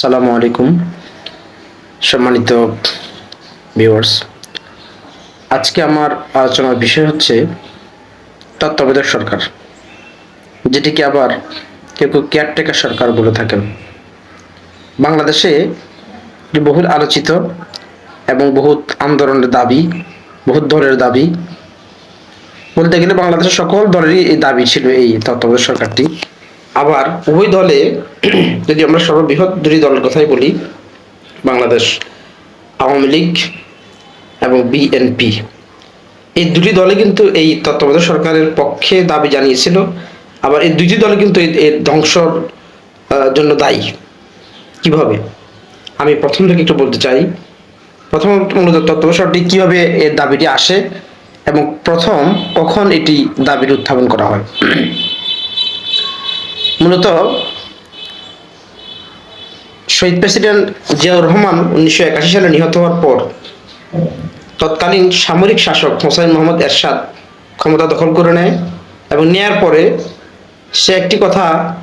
আসসালামু আলাইকুম, সম্মানিত ভিউয়ার্স আজকে আমার আলোচনার বিষয় হচ্ছে তত্ত্বাবধায়ক সরকার, যেটিকে আবার কেউ কেউ কেয়ারটেকার সরকার বলে থাকেন। বাংলাদেশে বহুল আলোচিত এবং বহুত আন্দোলনের দাবি, বহুত দলের দাবি। বলতে গেলে বাংলাদেশের সকল দলেরই এই দাবি ছিল এই তত্ত্বাবধায়ক সরকারটি। আবার উভয় দলে, যদি আমরা সর্ববৃহৎ দুটি দলের কথাই বলি, বাংলাদেশ, আওয়ামী লীগ এবং বিএনপি। এই দুটি দলে কিন্তু এই তত্ত্বাবধায়ক সরকারের পক্ষে দাবি জানিয়েছিল, আবার এই দুটি দলে কিন্তু এর- ধ্বংসর জন্য দায়ী। কীভাবে? আমি প্রথম থেকে একটু বলতে চাই। প্রথম মূলত তত্ত্বাবধায়ক সরকারটি কীভাবে এর দাবিটি আসে এবং প্রথম কখন এটি দাবির উত্থাপন করা হয়? মূলত শহীদ প্রেসিডেন্ট জিয়াউর রহমান উনিশশো একাশি সালে নিহত হওয়ার পর তৎকালীন সামরিক শাসক হোসাইন মোহাম্মদ এরশাদ ক্ষমতা দখল করে নেয় এবং নেয়ার পরে সে একটি কথা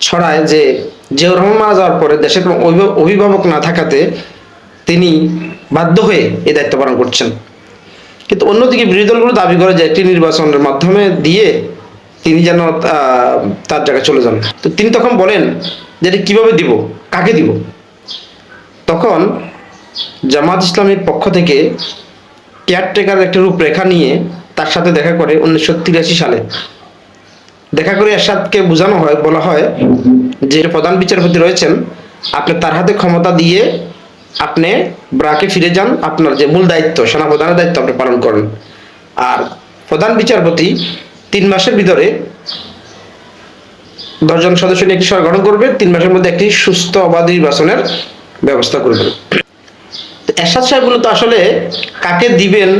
ছড়ায় যে জিয়াউর রহমান মারা যাওয়ার পরে দেশের কোনো অভিভাবক- না থাকাতে তিনি বাধ্য হয়ে এই দায়িত্ব পালন করছেন। কিন্তু অন্যদিকে বিরোধী দলগুলো দাবি করে যে একটি নির্বাচনের মাধ্যমে দিয়ে তিনি যেন তার জায়গায় চলে যান। তো তিনি তখন বলেন যে এটা কীভাবে দিব? কাকে দিব? তখন জামাত ইসলামের পক্ষ থেকে কেয়ারটেকার একটা রূপরেখা নিয়ে তার সাথে দেখা করে উনিশশো তিরাশি সালে। দেখা করে এরশাদকে বোঝানো হয়, বলা হয় যে প্রধান বিচারপতি রয়েছেন, আপনি তার হাতে ক্ষমতা দিয়ে আপনি ব্রাকে ফিরে যান, আপনার যে মূল দায়িত্ব, সেনাপ্রধানের দায়িত্ব আপনি পালন করেন। আর প্রধান বিচারপতি তিন মাসের ভিতরে দশজন সদস্য নিয়ে একটি সরকার গঠন করবে তিন মাসের মধ্যে একটি সুস্থ অবাধ নির্বাচনের ব্যবস্থা করবেন এরশাদ সাহেব মূলত আসলে কাকে দিবেন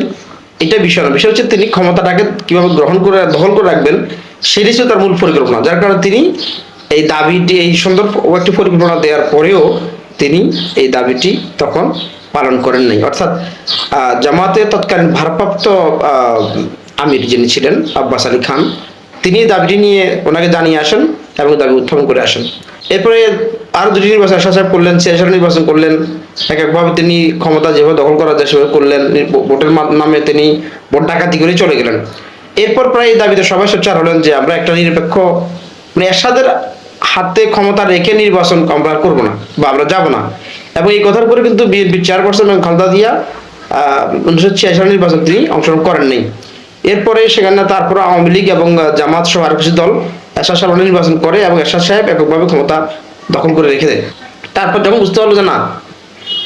এটা বিষয় না। বিষয় হচ্ছে তিনি ক্ষমতাটাকে কীভাবে গ্রহণ করে দখল করে রাখবেন সেটাই ছিল তার মূল পরিকল্পনা। যার কারণে তিনি এই দাবিটি এই সুন্দর একটি পরিকল্পনা দেওয়ার পরেও তিনি এই দাবিটি তখন পালন করেন নাই। অর্থাৎ আহ, জামাতের তৎকালীন ভারপ্রাপ্ত আহ, আমির যিনি ছিলেন, আব্বাস আলী খান, তিনি দাবিটি নিয়ে ওনাকে জানিয়ে আসেন এবং দাবি উত্থাপন করে আসেন। এরপরে আরও দুটি নির্বাচন সাহেব করলেন শেষের নির্বাচন করলেন এক একভাবে তিনি ক্ষমতা যেভাবে দখল করা যায় সেভাবে করলেন, ভোটের নামে তিনি ভোট ডাকাতি করে চলে গেলেন। এরপর প্রায় এই দাবিতে সবাই সোচ্চার হলেন যে আমরা একটা নিরপেক্ষ মানে এরশাদের হাতে ক্ষমতা রেখে নির্বাচন আমরা করব না বা আমরা যাব না। এবং এই কথার উপরে কিন্তু বিএনপির চেয়ারপারসন এবং খালেদা দিয়া উনিশশো ছিয়াশি নির্বাচন তিনি অংশগ্রহণ করেন নাই। এরপরে সেখানে তারপর আওয়ামী লীগ এবং জামাত সহ আর কিছু দল এরশাদ সাহেব নির্বাচন করে এবং এরশাদ সাহেব এককভাবে ক্ষমতা দখল করে রেখে দেয়। তারপর যখন বুঝতে পারল যে না,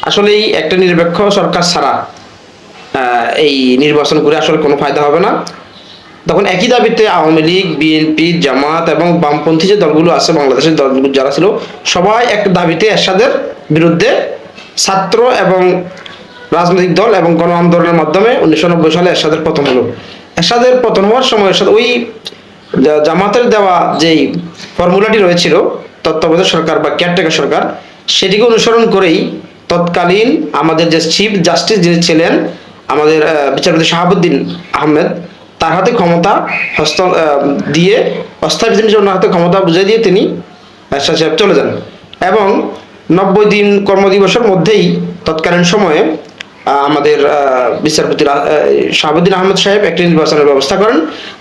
আসলে এই একটা নিরপেক্ষ সরকার ছাড়া এই নির্বাচন করে আসলে কোনো ফায়দা হবে না। তখন একই দাবিতে আওয়ামী লীগ, বিএনপি, জামাত এবং বামপন্থী যে দলগুলো আছে, বাংলাদেশের দলগুলো যারা ছিল, সবাই একটা দাবিতে এরশাদের বিরুদ্ধে ছাত্র এবং রাজনৈতিক দল এবং গণ আন্দোলনের মাধ্যমে উনিশশো নব্বই সালে এরশাদের পতন হলো। এরশাদের পতন হওয়ার সময় এরশাদ ওই জামাতের দেওয়া যেই ফর্মুলাটি রয়েছিল, তত্ত্বাবধায়ক সরকার বা কেয়ারটেকার সরকার, সেটিকে অনুসরণ করেই তৎকালীন আমাদের যে চিফ জাস্টিস যিনি ছিলেন, আমাদের বিচারপতি শাহাবুদ্দিন আহমেদ, তার হাতে ক্ষমতা হস্ত দিয়ে অস্থায়ী হিসেবে ওনার হাতে ক্ষমতা বুঝিয়ে দিয়ে তিনি এরশাদ সাহেব চলে যান। এবং নব্বই দিন কর্মদিবসের মধ্যেই তৎকালীন সময়ে আমাদের বিচারপতি শাহাবুদ্দিন আহমেদ সাহেব একটি নির্বাচনের ব্যবস্থা করেন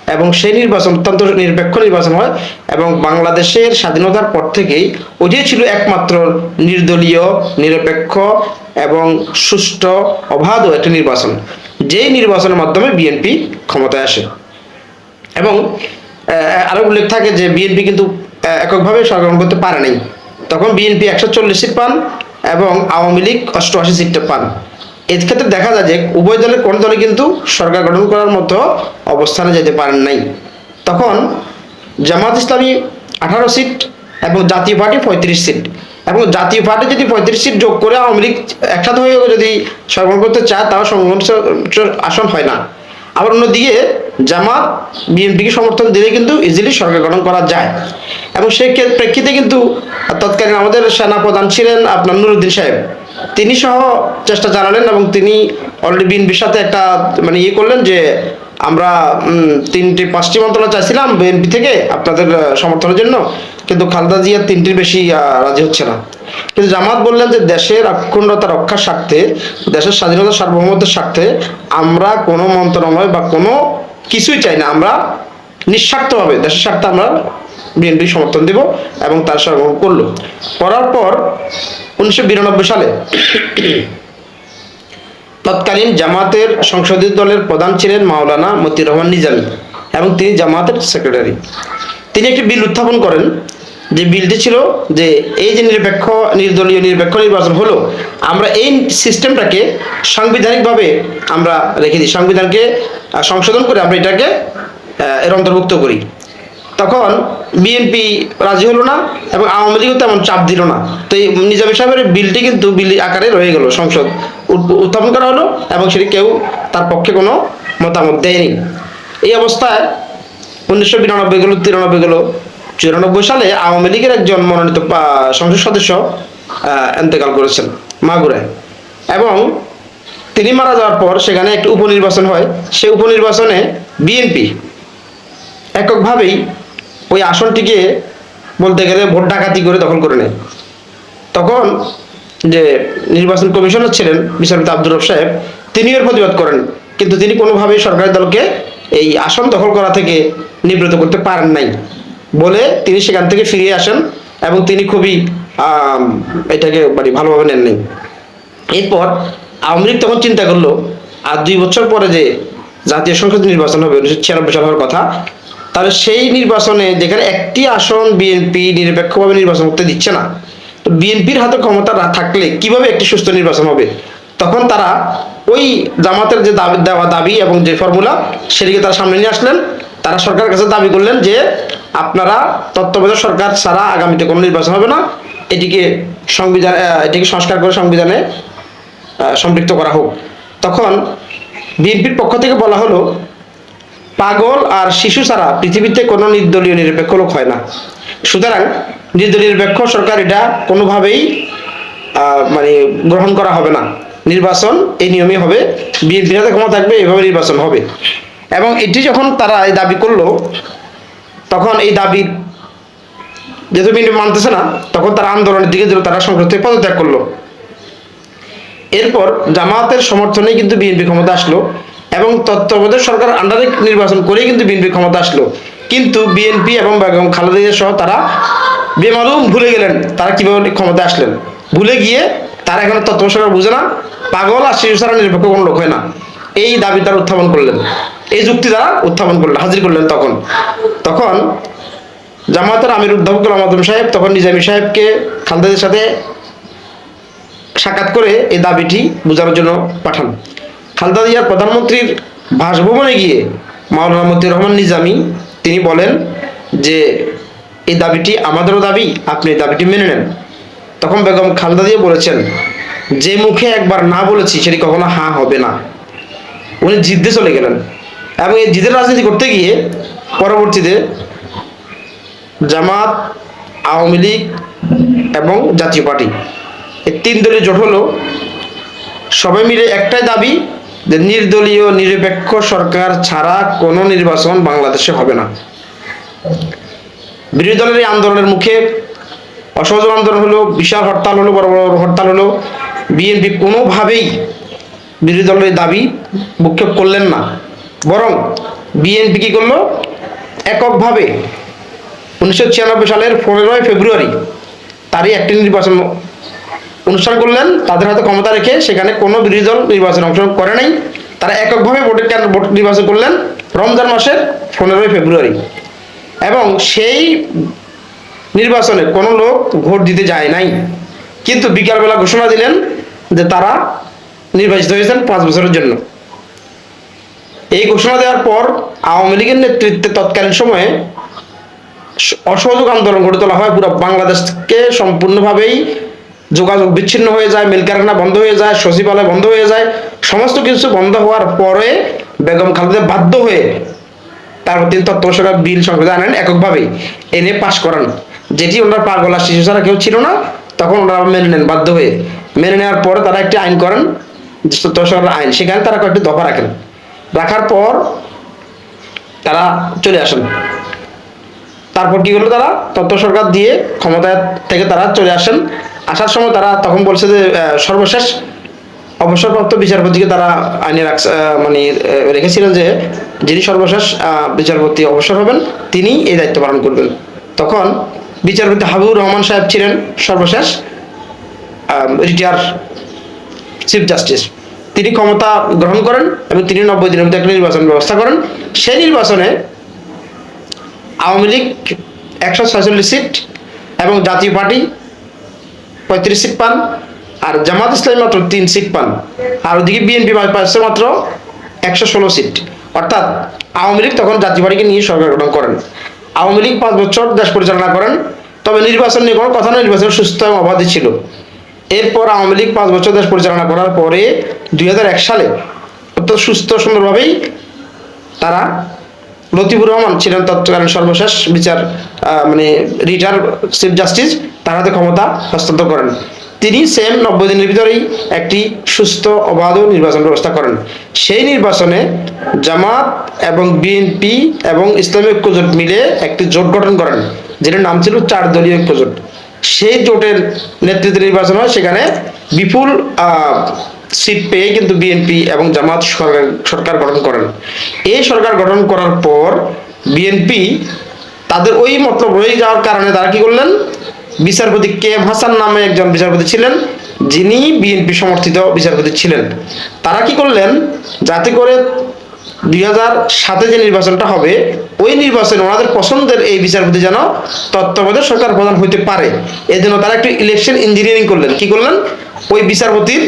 এবং সেই নির্বাচন অত্যন্ত নিরপেক্ষ নির্বাচন হয় এবং বাংলাদেশের স্বাধীনতার পর থেকেই ওইটাই ছিল একমাত্র নির্দলীয় নিরপেক্ষ এবং সুষ্ঠু অবাধ একটি নির্বাচন যেই নির্বাচনের মাধ্যমে বিএনপি ক্ষমতায় আসে। এবং আহ, আরও উল্লেখ থাকে যে বিএনপি কিন্তু এককভাবে সরকার করতে পারে নাই। তখন বিএনপি একশো চল্লিশ সিট পান এবং আওয়ামী লীগ অষ্টআশি সিট পান। এর ক্ষেত্রে দেখা যায় যে উভয় দলের কোন দলে কিন্তু সরকার গঠন করার মতো অবস্থানে যেতে পারেন নাই। তখন জামাত ইসলামী আঠারো সিট এবং জাতীয় পার্টি পঁয়ত্রিশ সিট। এবং জাতীয় পার্টি যদি পঁয়ত্রিশ সিট যোগ করে আওয়ামী লীগ একসাথে হয়ে যদি সরকার করতে চায়, তাও সংঘর্ষ আসন হয় না। আবার অন্যদিকে জামাত বিএনপিকে সমর্থন দিলে কিন্তু ইজিলি সরকার গঠন করা যায়। এবং সেই প্রেক্ষিতে কিন্তু তৎকালীন আমাদের সেনা প্রধান ছিলেন আপনার নুরুদ্দিন সাহেব। তিনি সহ চেষ্টা চালালেন এবং তিনি অলরেডি বিএনপির সাথে একটা মানে ইয়ে করলেন যে আমরা তিনটি, পাঁচটি মন্ত্রণালয় চাইছিলাম বিএনপি থেকে আপনাদের সমর্থনের জন্য, কিন্তু খালেদা জিয়া তিনটির বেশি রাজি হচ্ছে না। কিন্তু জামাত বললেন যে দেশের অখণ্ডতা রক্ষার স্বার্থে, দেশের স্বাধীনতা সার্বভৌমত্বের স্বার্থে আমরা কোনো মন্ত্রণালয় বা কোনো কিছুই চাই না। আমরা নিঃস্বার্থভাবে, দেশের স্বার্থে আমরা বিএনপি সমর্থন দেব এবং তার সরবরাহ করল। করার পর উনিশশো বিরানব্বই সালে। তৎকালীন জামাতের সংসদীয় দলের প্রধান ছিলেন মাওলানা মতিউর রহমান নিজামী এবং তিনি জামাতের সেক্রেটারি। তিনি একটি বিল উত্থাপন করেন। যে বিলটি ছিল যে এই যে নিরপেক্ষ, নির্দলীয় নিরপেক্ষ নির্বাচন হলো, আমরা এই সিস্টেমটাকে সাংবিধানিকভাবে আমরা রেখে দিই। সংবিধানকে সংশোধন করে আমরা এটাকে এর অন্তর্ভুক্ত করি। তখন বিএনপি রাজি হলো না এবং আওয়ামী লীগও তেমন চাপ দিল না। তো এই নিজামী সাহেবের বিলটি কিন্তু বিল আকারে রয়ে গেল সংসদ। উত্থাপন করা হলো এবং সেটি কেউ তার পক্ষে কোনো মতামত দেয়নি। এই অবস্থায় উনিশশো বিরানব্বই গেল, তিরানব্বই গেল, চুরানব্বই সালে আওয়ামী লীগের একজন মনোনীত সংসদ সদস্য এন্তেকাল করেছেন, মাগুরায়। এবং তিনি মারা যাওয়ার পর সেখানে একটি উপনির্বাচন হয়। সেই উপনির্বাচনে বিএনপি এককভাবেই ওই আসনটিকে বলতে গেলে ভোট ডাকাতি করে দখল করে নেয়। তখন যে নির্বাচন কমিশনার ছিলেন বিচারপতি আব্দুর রব সাহেব তিনি এর প্রতিবাদ করেন। কিন্তু তিনি কোনোভাবেই সরকারি দলকে এই আসন দখল করা থেকে নিবৃত করতে পারেন নাই বলে তিনি সেখান থেকে ফিরে আসেন এবং তিনি খুবই এটাকে মানে ভালোভাবে নেন এরপর আওয়ামী লীগ তখন চিন্তা করল, আর দুই বছর পরে যে জাতীয় সংসদ নির্বাচন হবে, উনিশশো ছিয়ানব্বই সাল হওয়ার কথা তাহলে সেই নির্বাচনে যেখানে একটি আসন বিএনপি নিরপেক্ষভাবে নির্বাচন করতে দিচ্ছে না, তো বিএনপির হাতে ক্ষমতা না থাকলে কীভাবে একটি সুস্থ নির্বাচন হবে? তখন তারা ওই জামাতের যে দাবি, দেওয়া দাবি এবং যে ফর্মুলা সেটিকে তারা সামনে নিয়ে আসলেন। তারা সরকারের কাছে দাবি করলেন যে আপনারা তত্ত্বাবধায়ক সরকার ছাড়া আগামীতে কোনো নির্বাচন হবে না। এটিকে সংবিধান এটিকে সংস্কার করে সংবিধানে সম্পৃক্ত করা হোক। তখন বিএনপির পক্ষ থেকে বলা হলো পাগল আর শিশু ছাড়া পৃথিবীতে কোনো নির্দলীয় নিরপেক্ষ লোক হয় না। সুতরাং নির্দলীয় নিরপেক্ষ সরকার এটা কোনোভাবেই মানে গ্রহণ করা হবে না। নির্বাচন এই নিয়মে হবে। বিএনপির হাতে ক্ষমতা থাকবে, এভাবে নির্বাচন হবে। এবং এটি যখন তারা এই দাবি করল, তখন এই দাবি যেহেতু বিএনপি মানতেছে না, তখন তারা আন্দোলনের দিকে দিল তারা সংসদ থেকে পদত্যাগ করল। এরপর জামাতের সমর্থনে কিন্তু বিএনপি ক্ষমতা আসলো। এবং তত্ত্বাবধায়ক সরকার আন্ডারে নির্বাচন করেই কিন্তু বিএনপি ক্ষমতা আসলো। কিন্তু বিএনপি এবং বেগম খালেদা সহ তারা বেমালুম ভুলে গেলেন, তারা কীভাবে ক্ষমতা আসলেন? ভুলে গিয়ে তারা এখন তত্ত্বাবধায়ক সরকার বুঝে না, পাগল আর শিশু ছাড়া নিরপেক্ষ কোনো লোক হয় না। এই দাবি তারা উত্থাপন করলেন। এই যুক্তি তারা উত্থাপন করলেন, হাজির করলেন তখন। তখন জামাতের আমির উদ্ধাবকুল আহমদ সাহেব তখন নিজামী সাহেবকে খালেদাদের সাথে সাক্ষাৎ করে এই দাবিটি বোঝানোর জন্য পাঠান। খালেদা জিয়ার প্রধানমন্ত্রীর বাসভবনে গিয়ে মাওলানা মতিউর রহমান নিজামি, তিনি বলেন যে, এই দাবিটি আমাদেরও দাবি, আপনি এই দাবিটি মেনে নেন। তখন বেগম খালেদা দিয়ে বলেছেন, যে মুখে একবার না বলেছি, সেটি কখনো হা হবে না। উনি জিদ্দে চলে গেলেন। এবং এই জিদের রাজনীতি করতে গিয়ে পরবর্তীতে জামাত, আওয়ামী লীগ এবং জাতীয় পার্টি, এই তিন দলীয় জোট হলো। সবাই মিলে একটাই দাবি যে নির্দলীয়, নিরপেক্ষ সরকার ছাড়া কোনো নির্বাচন বাংলাদেশে হবে না। বিরোধী দলের এই আন্দোলনের মুখে অসহযোগ আন্দোলন হলো, বিশাল হরতাল হলো, বড় বড় হরতাল হলো। বিএনপি কোনোভাবেই বিরোধী দলের দাবি ভূক্ষেপ করলেন না। বরং বিএনপি কি করল? এককভাবে উনিশশো ছিয়ানব্বই সালের পনেরোই ফেব্রুয়ারি তারই একটি নির্বাচন অনুষ্ঠান করলেন, তাদের হাতে ক্ষমতা রেখে সেখানে কোনো বিরোধী দল নির্বাচনে অংশগ্রহণ করে নাই। তারা এককভাবে ভোটের কেন্দ্র ভোট নির্বাচন করলেন রমজান মাসের পনেরোই ফেব্রুয়ারি। এবং সেই নির্বাচনে কোনো লোক ভোট দিতে যায় নাই। কিন্তু বিকালবেলা ঘোষণা দিলেন যে তারা নির্বাচিত হয়েছেন পাঁচ বছরের জন্য। এই ঘোষণা দেওয়ার পর আওয়ামী লীগের নেতৃত্বে তৎকালীন সময়ে অসহযোগ আন্দোলন গড়ে তোলা হয়, পুরো বাংলাদেশকে সম্পূর্ণভাবেই যোগাযোগ বিচ্ছিন্ন হয়ে যায় মিল কারখানা বন্ধ হয়ে যায়, সচিবালয় বন্ধ হয়ে যায়, সমস্ত কিছু বন্ধ হওয়ার পরে বেগম খালেদা বাধ্য হয়ে তারপর তিনি তত্ত্বাবধায়ক বিল সংবিধান আনেন এককভাবেই এনে পাশ করান। যেটি ওনার পাগল শিশু ছাড়া কেউ ছিল না, তখন ওনারা মেনে নেন, বাধ্য হয়ে। মেনে নেওয়ার পরে তারা একটি আইন করেন তত্ত্বাবধায়ক আইন, সেখানে তারা কয়েকটি দফা রাখেন। রাখার পর তারা চলে আসেন। তারপর কি হলো তারা? তত্ত্ব সরকার দিয়ে ক্ষমতায় থেকে তারা চলে আসেন। আসার সময় তারা তখন বলছে যে সর্বশেষ অবসরপ্রাপ্ত বিচারপতিকে তারা আইনে মানে রেখেছিলেন যে, যিনি সর্বশেষ বিচারপতি অবসর হবেন, তিনি এই দায়িত্ব পালন করবেন। তখন বিচারপতি হাবিবুর রহমান সাহেব ছিলেন সর্বশেষ রিটায়ার চিফ জাস্টিস। তিনি ক্ষমতা গ্রহণ করেন এবং তিনি নব্বই দিনের মধ্যে একটা নির্বাচন ব্যবস্থা করেন। সেই নির্বাচনে আওয়ামী লীগ একশো ছয়চল্লিশ সিট এবং জাতীয় পার্টি পঁয়ত্রিশ সিট পান, আর জামাত ইসলামী মাত্র তিন সিট পান, আর ওদিকে বিএনপি পাচ্ছে মাত্র একশো ষোলো সিট। অর্থাৎ আওয়ামী লীগ তখন জাতীয় পার্টিকে নিয়ে সরকার গঠন করেন। আওয়ামী লীগ পাঁচ বছর দেশ পরিচালনা করেন, তবে নির্বাচন নিয়ে কোনো কথা না, নির্বাচন সুস্থ এবং অবাধে ছিল। এরপর আওয়ামী লীগ পাঁচ বছর দেশ পরিচালনা করার পরে দুই হাজার এক সালে অত্যন্ত সুস্থ সুন্দরভাবেই তারা লতিফুর রহমান ছিলেন তৎকালীন সর্বশেষ বিচার মানে রিটার চিফ জাস্টিস, তার হাতে ক্ষমতা হস্তান্তর করেন। তিনি সেম নব্বই দিনের ভিতরেই একটি সুস্থ, অবাধ নির্বাচন ব্যবস্থা করেন। সেই নির্বাচনে জামাত এবং বিএনপি এবং ইসলামী ঐক্যজোট মিলে একটি জোট গঠন করেন, যেটার নাম ছিল চার দলীয় ঐক্যজোট। সেই জোটের নেতৃত্বে নির্বাচন হয়, সেখানে বিপুল সিট পেয়ে কিন্তু বিএনপি এবং জামাত সরকার সরকার গঠন করেন। এই সরকার গঠন করার পর বিএনপি তাদের ওই মতলব রয়ে যাওয়ার কারণে তারা কি করলেন? বিচারপতি কে এম হাসান নামে একজন বিচারপতি ছিলেন, যিনি বিএনপি সমর্থিত বিচারপতি ছিলেন। তারা কি করলেন? যাতে করে দুই হাজার সাতে যে নির্বাচনটা হবে, ওই নির্বাচনে ওনাদের পছন্দের এই বিচারপতি যেন তত্ত্বাবধায়ক সরকার প্রধান হইতে পারে। এই জন্য তারা একটু ইলেকশন ইঞ্জিনিয়ারিং করলেন। কি করলেন? ওই বিচারপতির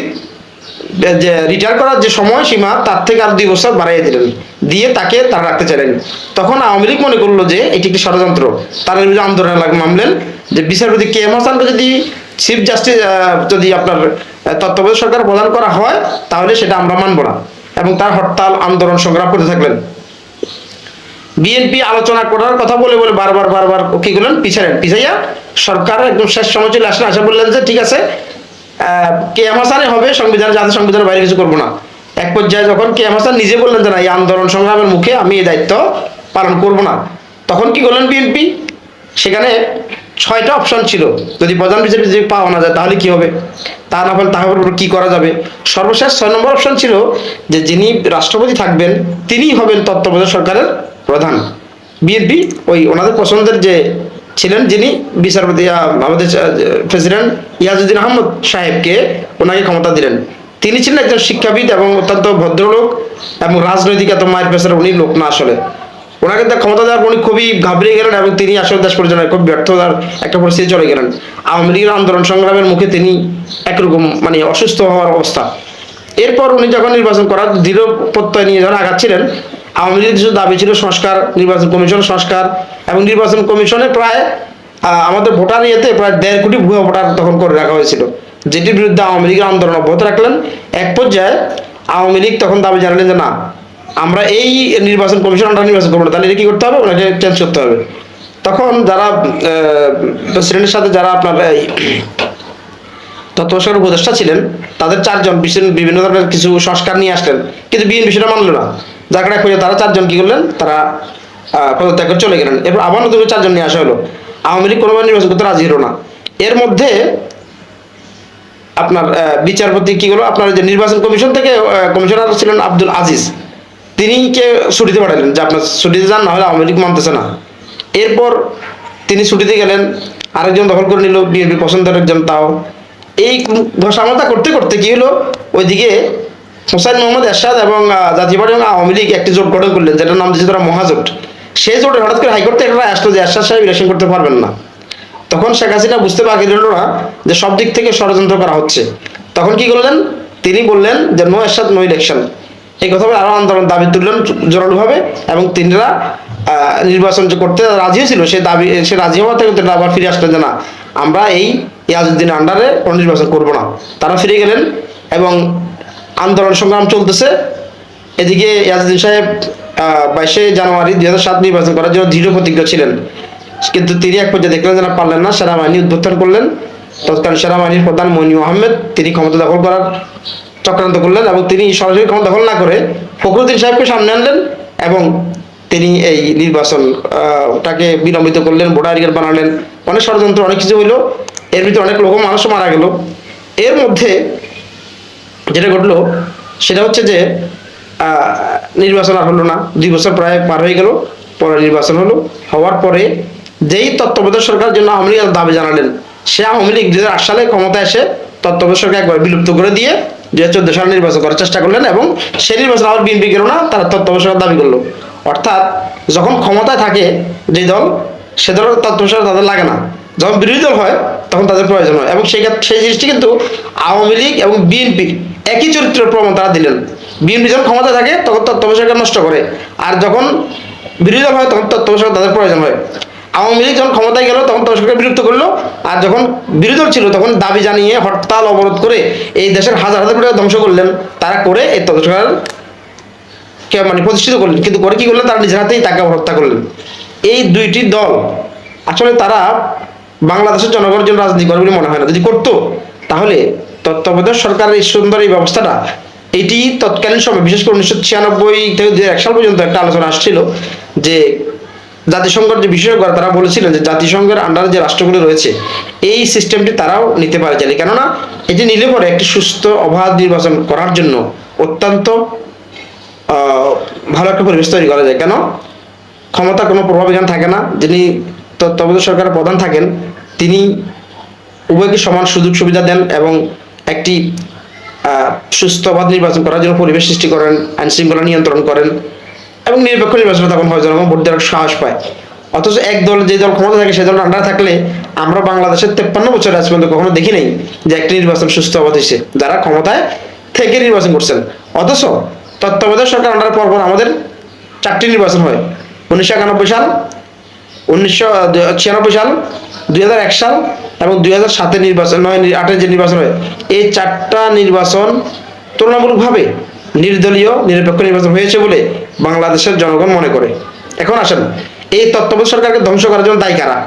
যে রিটায়ার করার যে সময়সীমা, তার থেকে আর দুই বছর বাড়াইয়ে দিলেন। দিয়ে তাকে তারা রাখতে চাইলেন। তখন আওয়ামী লীগ মনে করল যে, এটি একটি ষড়যন্ত্র। তার বিরুদ্ধে আন্দোলন মামলেন। যে বিচারপতি কে এম হাসানকে যদি চিফ জাস্টিস যদি আপনার তত্ত্বাবধায়ক সরকার প্রদান করা হয়, তাহলে সেটা আমরা মানব না। এবং তার হরতাল, আন্দোলন সংগ্রাম করতে থাকলেন। বিএনপি আলোচনা করার কথা বলে বলে বারবার বারবার কি করলেন? পিছালেন পিছাইয়া সরকার একদম শেষ সময় চলে আসলেন আসা বললেন যে, ঠিক আছে কে হাসানে হবে, সংবিধান যাতে সংবিধানের বাইরে কিছু করব না। এক পর্যায়ে যখন কে হাসান নিজে বললেন যে না, এই আন্দোলন সংগ্রামের মুখে আমি এই দায়িত্ব পালন করব না, তখন কি করলেন বিএনপি? সেখানে ছয়টা অপশন ছিল। যদি প্রধান বিচারপতি যদি পাওয়া না যায়, তাহলে কি হবে? তা না হলে তাহলে কি করা যাবে? সর্বশেষ ছয় নম্বর অপশন ছিল যে যিনি রাষ্ট্রপতি থাকবেন, তিনিই হবেন তত্ত্বাবধায়ক সরকারের প্রধান। বিএনপি ওই ওনাদের পছন্দের যে ছিলেন যিনি বিচারপতি আমাদের প্রেসিডেন্ট ইয়াজুদ্দিন আহমদ সাহেবকে ওনাকে ক্ষমতা দিলেন। তিনি ছিলেন একজন শিক্ষাবিদ এবং অত্যন্ত ভদ্রলোক এবং রাজনৈতিক এত মায়ের পেছনে উনি লোক না আসলে। ওনাকে ক্ষমতা দেওয়ার উনি খুবই ঘাবড়ে গেলেন এবং তিনি আসলে দেশ পরিচালনায় খুব ব্যর্থতার একটা পরিস্থিতি চলে গেলেন। আওয়ামী লীগের আন্দোলন সংগ্রামের মুখে তিনি একরকম মানে অসুস্থ হওয়ার অবস্থা। এরপর উনি যখন নির্বাচন করার দৃঢ় প্রত্যয় নিয়ে যখন আগাচ্ছিলেন আওয়ামী লীগের কিছু দাবি ছিল সংস্কার, নির্বাচন কমিশন সংস্কার এবং নির্বাচন কমিশনে প্রায় আমাদের ভোটার ইয়েতে প্রায় দেড় কোটি ভুয়া ভোটার তখন করে রাখা হয়েছিল। যেটির বিরুদ্ধে আওয়ামী লীগের আন্দোলন অব্যাহত রাখলেন। এক পর্যায়ে আওয়ামী লীগ তখন দাবি জানালেন যে, না, আমরা এই নির্বাচন কমিশন, আমরা নির্বাচন করব তাহলে এটা কি করতে হবে? ওনাকে চেঞ্জ করতে হবে। তখন যারা প্রেসিডেন্টের সাথে যারা আপনার তত্ত্বাবধায়ক উপদেষ্টা ছিলেন, তাদের চারজন বিভিন্ন ধরনের কিছু সংস্কার নিয়ে আসলেন। কিন্তু বিএনপি সেটা মানলো না। কারণে খুঁজে তারা চারজন কি করলেন? তারা পদত্যাগ করে চলে গেলেন। এরপর আবার নতুন চারজন নিয়ে আসা হলো। আওয়ামী লীগ কোনোভাবে নির্বাচন করতে রাজি হলো না। এর মধ্যে আপনার বিচারপতি কি হলো আপনার যে নির্বাচন কমিশন থেকে কমিশনার ছিলেন আব্দুল আজিজ। তিনি কে ছুটিতে পাঠালেন যে, আপনার ছুটিতে যান না হলে আওয়ামী লীগ মানতেছে না। এরপর তিনি ছুটিতে গেলেন, আরেকজন দখল করে নিল, বিএনপি পছন্দের একজন তাও। এই ঘষামাতা করতে করতে কি হলো? ওইদিকে হোসাইন মোহাম্মদ এরশাদ এবং জাতীয় পার্টি এবং আওয়ামী লীগ একটি জোট গঠন করলেন, যেটার নাম দিয়েছে তারা মহাজোট। সেই জোটে হঠাৎ করে হাইকোর্ট থেকে একটা আসলো যে এরশাদ সাহেব ইলেকশন করতে পারবেন না। তখন শেখ হাসিনা বুঝতে বাকি রইল না যে সব দিক থেকে ষড়যন্ত্র করা হচ্ছে। তখন কি করলেন? তিনি বললেন যে, নো এরশাদ, নো ইলেকশন। এই কথা বলে আরও আন্দোলন দাবি তুললেন জোরালোভাবে এবং তিনরা নির্বাচন করতে রাজি ছিল সে দাবি, সে রাজি হওয়া থেকে তিনি আবার ফিরে আসলেন যে, না, আমরা এই ইয়াজুদ্দিনের আন্ডারে কোনো নির্বাচন করব না। তারা ফিরে গেলেন এবং আন্দোলন সংগ্রাম চলতেছে। এদিকে ইয়াজুদ্দিন সাহেব বাইশে জানুয়ারি দুই হাজার সাত নির্বাচন করার জন্য দৃঢ় প্রতিজ্ঞ ছিলেন। কিন্তু তিনি এক পর্যায়ে দেখলেন যে না, পারলেন না সেনাবাহিনী উদ্বোধন করলেন। তৎকালীন সেনাবাহিনীর প্রধান মইনু আহমেদ, তিনি ক্ষমতা দখল করার চক্রান্ত করলেন এবং তিনি সরাসরি ক্ষমতা দখল না করে ফখরুদ্দিন সাহেবকে সামনে আনলেন এবং তিনি এই নির্বাচন ওটাকে বিলম্বিত করলেন, ভোটার কার্ড বানালেন। অনেক ষড়যন্ত্র, অনেক কিছু হইল। এর ভিতরে অনেক লোক, মানুষও মারা গেল। এর মধ্যে যেটা ঘটলো, সেটা হচ্ছে যে নির্বাচন আর হলো না। দুই বছর প্রায় পার হয়ে গেল, পরে নির্বাচন হলো। হওয়ার পরে যেই তত্ত্বাবধায়ক সরকার জন্য আওয়ামী লীগ দাবি জানালেন, সে আওয়ামী লীগ দুই হাজার আট সালে ক্ষমতায় এসে তত্ত্বাবধায়ক সরকার একবার বিলুপ্ত করে দিয়ে দুই হাজার চোদ্দ সালে নির্বাচন করার চেষ্টা করলেন এবং সেই নির্বাচন আবার বিএনপি গেল না, তারা তত্ত্বাবধায়ক সরকার দাবি করল। অর্থাৎ যখন ক্ষমতায় থাকে যে দল, সে দলের তত্ত্বাবধায়ক তাদের লাগে না। যখন বিরোধী দল হয়, তখন তাদের প্রয়োজন হয়। এবং সেই সেই জিনিসটি কিন্তু আওয়ামী লীগ এবং বিএনপির একই চরিত্রের প্রমাণ তারা দিলেন। বিএনপি যখন ক্ষমতা থাকে, তখন তত্ত্বাবধায়ক সরকার নষ্ট করে। আর যখন বিরোধী দল হয়, তখন তত্ত্বাবধায়ক সরকার তাদের প্রয়োজন হয়। আওয়ামী লীগ যখন ক্ষমতায় গেল, তখন তত্ত্বাবধায়ক সরকার বিরক্ত করল। আর যখন বিরোধী দল ছিল, তখন দাবি জানিয়ে হরতাল, অবরোধ করে এই দেশের হাজার হাজার কোটি ধ্বংস করলেন। তারা করে এই তত্ত্বাবধায়ক সরকার মানে প্রতিষ্ঠিত করলেন। কিন্তু করে কি করলেন? তারা নিজের হাতেই তাকে হত্যা করলেন। এই দুইটি দল, আসলে তারা বাংলাদেশের জনগণের জন্য রাজনীতি করে বলে মনে হয় না। যদি করতো, তাহলে তত্ত্বাবধায়ক সরকারের এই সুন্দর এই ব্যবস্থাটা, এটি তৎকালীন সময়, বিশেষ করে উনিশশো ছিয়ানব্বই থেকে দুই এক সাল পর্যন্ত একটা আলোচনা আসছিল যে জাতিসংঘের যে বিশেষজ্ঞরা তারা বলেছিলেন যে জাতিসংঘের আন্ডারে যে রাষ্ট্রগুলো রয়েছে, এই সিস্টেমটি তারাও নিতে পারে চাইলে। কেননা, এটি নিলে পরে একটি সুস্থ অবাধ নির্বাচন করার জন্য অত্যন্ত ভালো একটা পরিবেশ তৈরি করা যায়। কেন? ক্ষমতা কোনো প্রভাব এখানে থাকে না। যিনি তত্ত্বাবধায়ক সরকারের প্রধান থাকেন তিনি উভয়কে সমান সুযোগ সুবিধা দেন এবং একটি আহ, সুস্থ অবাধ নির্বাচন করার জন্য পরিবেশ সৃষ্টি করেন আইন শৃঙ্খলা নিয়ন্ত্রণ করেন এবং নিরপেক্ষ নির্বাচন তখন হয় জনগণ ভোট দেওয়ার সাহস পায়। অথচ এক দল যে দল ক্ষমতা থাকে সেই দল আন্ডারে থাকলে আমরা বাংলাদেশের তেপ্পান্ন বছর আজ পর্যন্ত কখনো দেখি নাই যে একটি নির্বাচন সুস্থ অবাধ হয়েছে। যারা ক্ষমতায় থেকে নির্বাচন করছেন। অথচ তত্ত্বাবধায়ক সরকার আন্ডারে পর আমাদের চারটি নির্বাচন হয়। উনিশশো একানব্বই সাল উনিশশো ছিয়ানব্বই সাল, দুই এক সাল এবং দুই হাজার সাতের নির্বাচন, নয় আটের যে নির্বাচন হয়, এই চারটা নির্বাচন তুলনামূলকভাবে নির্দলীয়, নিরপেক্ষ নির্বাচন হয়েছে বলে বাংলাদেশের জনগণ মনে করে। এখন আসেন, এই তত্ত্বাবধায়ক সরকারকে ধ্বংস করার জন্য দায়ী কারা?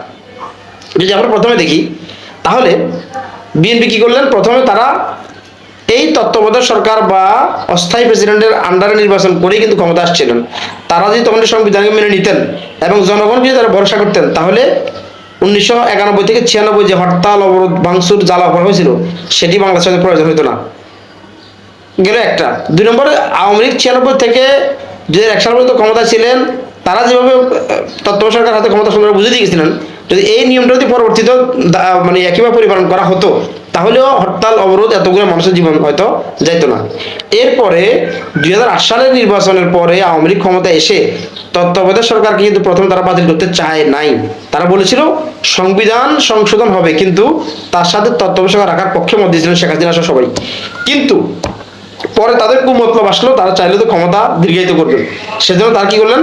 যদি আমরা প্রথমে দেখি, তাহলে বিএনপি কি করলেন? প্রথমে তারা এই তত্ত্বাবধায়ক সরকার বা অস্থায়ী প্রেসিডেন্টের আন্ডারে নির্বাচন করেই কিন্তু ক্ষমতা আসছিলেন। তারা যদি তখন সংবিধানকে মেনে নিতেন এবং জনগণকে যদি তারা ভরসা করতেন, তাহলে উনিশশো একানব্বই থেকে ছিয়ানব্বই যে হরতাল, অবরোধ, ভাঙচুর, জ্বালা করা হয়েছিল, সেটি বাংলাদেশের প্রয়োজন হতো না। গেল একটা। দুই নম্বরে আওয়ামী লীগ ছিয়ানব্বই থেকে দুই হাজার এক সাল পর্যন্ত ক্ষমতা ছিলেন। তারা যেভাবে তত্ত্বাবধায়ক সরকার হাতে ক্ষমতা সুন্দর বুঝে দিয়ে গেছিলেন যদি এই নিয়মটা যদি পরবর্তীতে মানে একইভাবে পরিপালন করা হতো, তাহলেও হরতাল, অবরোধ এতগুলো মানুষের জীবন হয়তো যাইতো না। এরপরে দুই হাজার আট সালের নির্বাচনের পরে আওয়ামী লীগ ক্ষমতা এসে তত্ত্বাবধায়ক সরকারকে কিন্তু প্রথমে তারা বাতিল করতে চায় নাই। তারা বলেছিল, সংবিধান সংশোধন হবে, কিন্তু তার সাথে তত্ত্বাবধায়ক সরকার রাখার পক্ষে মধ্যে দিয়েছিলেন শেখ হাসিনা সবাই। কিন্তু পরে তাদের কুমতলব আসলো, তারা চাইলে তো ক্ষমতা দীর্ঘায়িত করবেন সেজন্য তারা কি করলেন?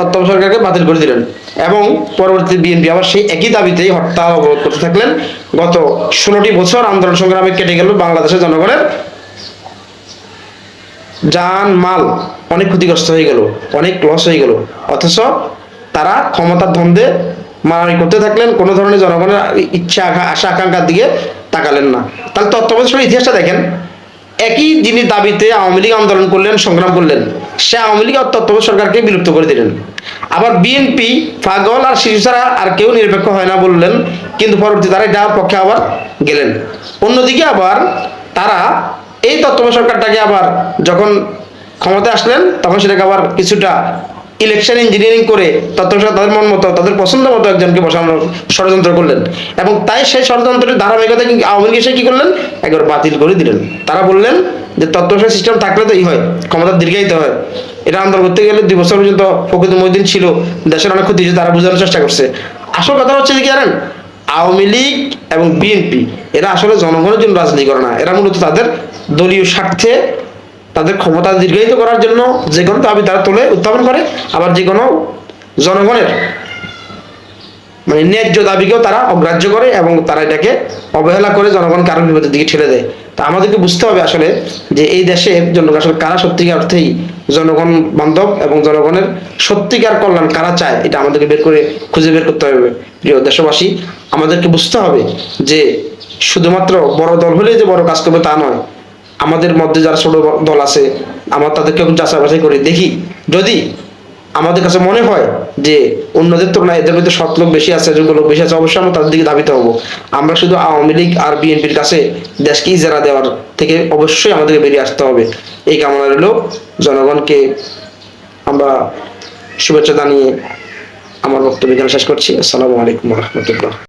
তত্ত্বাবধায়ক সরকারকে বাতিল করে দিলেন। এবং পরবর্তী বিএনপি আবার সেই একই দাবিতেই হরতাল অবরোধ করতে থাকলেন। গত ষোলোটি বছর আন্দোলন সংগ্রামে কেটে গেল বাংলাদেশের জনগণের যান, মাল অনেক ক্ষতিগ্রস্ত হয়ে গেল, অনেক লস হয়ে গেল। অথচ তারা ক্ষমতার দ্বন্দ্বে মারামারি করতে থাকলেন, কোনো ধরনের জনগণের ইচ্ছা আশা, আকাঙ্ক্ষার দিকে তাকালেন না। তাহলে তত্ত্বাবধায়ক ইতিহাসটা দেখেন। একই যিনি দাবিতে আওয়ামী লীগ আন্দোলন করলেন, সংগ্রাম করলেন সে আওয়ামী লীগ তত্ত্বাবধায়ক সরকারকে বিলুপ্ত করে দিলেন। আবার বিএনপি পাগল আর শিশু ছাড়া আর কেউ নিরপেক্ষ হয় না বললেন, কিন্তু পরবর্তী তারা এটার পক্ষে আবার গেলেন। অন্যদিকে আবার তারা এই তত্ত্বাবধায়ক সরকারটাকে আবার যখন ক্ষমতায় আসলেন, তখন সেটাকে আবার কিছুটা ইলেকশন ইঞ্জিনিয়ারিং করে তত্ত্বাবধায়ক তাদের মন মতো, তাদের পছন্দ মতো একজনকে বসানোর ষড়যন্ত্র করলেন। এবং তাই সেই ষড়যন্ত্রের ধারাবাহিকতা আওয়ামী লীগ এসে কি করলেন? একবার বাতিল করে দিলেন। তারা বললেন যে তত্ত্বাবধায়ক সিস্টেম থাকলে তো এই হয়, ক্ষমতা দীর্ঘায়িত হয়। এটা আন্দোলন করতে গেলে দুই বছর পর্যন্ত প্রকৃত মহিদিন ছিল, দেশের অনেক ক্ষতি হয়েছে, তারা বোঝানোর চেষ্টা করছে। আসল কথা হচ্ছে কি জানেন? আওয়ামী লীগ এবং বিএনপি, এরা আসলে জনগণের জন্য রাজনীতি করে না। এরা মূলত তাদের দলীয় স্বার্থে তাদের ক্ষমতা দীর্ঘায়িত করার জন্য যে কোনো দাবি তারা তোলে উত্থাপন করে। আবার যে কোনো জনগণের মানে ন্যায্য দাবিকেও তারা অগ্রাহ্য করে এবং তারা এটাকে অবহেলা করে জনগণ আরও বিপদের দিকে ঠেলে দেয়। তা আমাদেরকে বুঝতে হবে আসলে যে এই দেশের জন্য আসলে কারা সত্যিকার অর্থেই জনগণ বান্ধব এবং জনগণের সত্যিকার কল্যাণ কারা চায়, এটা আমাদেরকে বের করে খুঁজে বের করতে হবে। প্রিয় দেশবাসী, আমাদেরকে বুঝতে হবে যে শুধুমাত্র বড় দল হলেই যে বড় কাজ করবে তা নয়, আমাদের মধ্যে যারা ছোট দল আছে, আমার তাদেরকে যাচাই বাছাই করি দেখি। যদি আমাদের কাছে মনে হয় যে অন্যদের তুলনায় এদের মধ্যে সৎ লোক বেশি আছে, যোগ্য লোক বেশি আছে অবশ্যই আমরা তাদের দিকে ধাবিত হব। আমরা শুধু আওয়ামী লীগ আর বিএনপির কাছে দেশকে ইজারা দেওয়ার থেকে অবশ্যই আমাদেরকে বেরিয়ে আসতে হবে। এই কামনা রইল। জনগণকে আমরা শুভেচ্ছা জানিয়ে আমার বক্তব্য এখানে শেষ করছি। আসসালামু আলাইকুম রহমতুল্লাহ।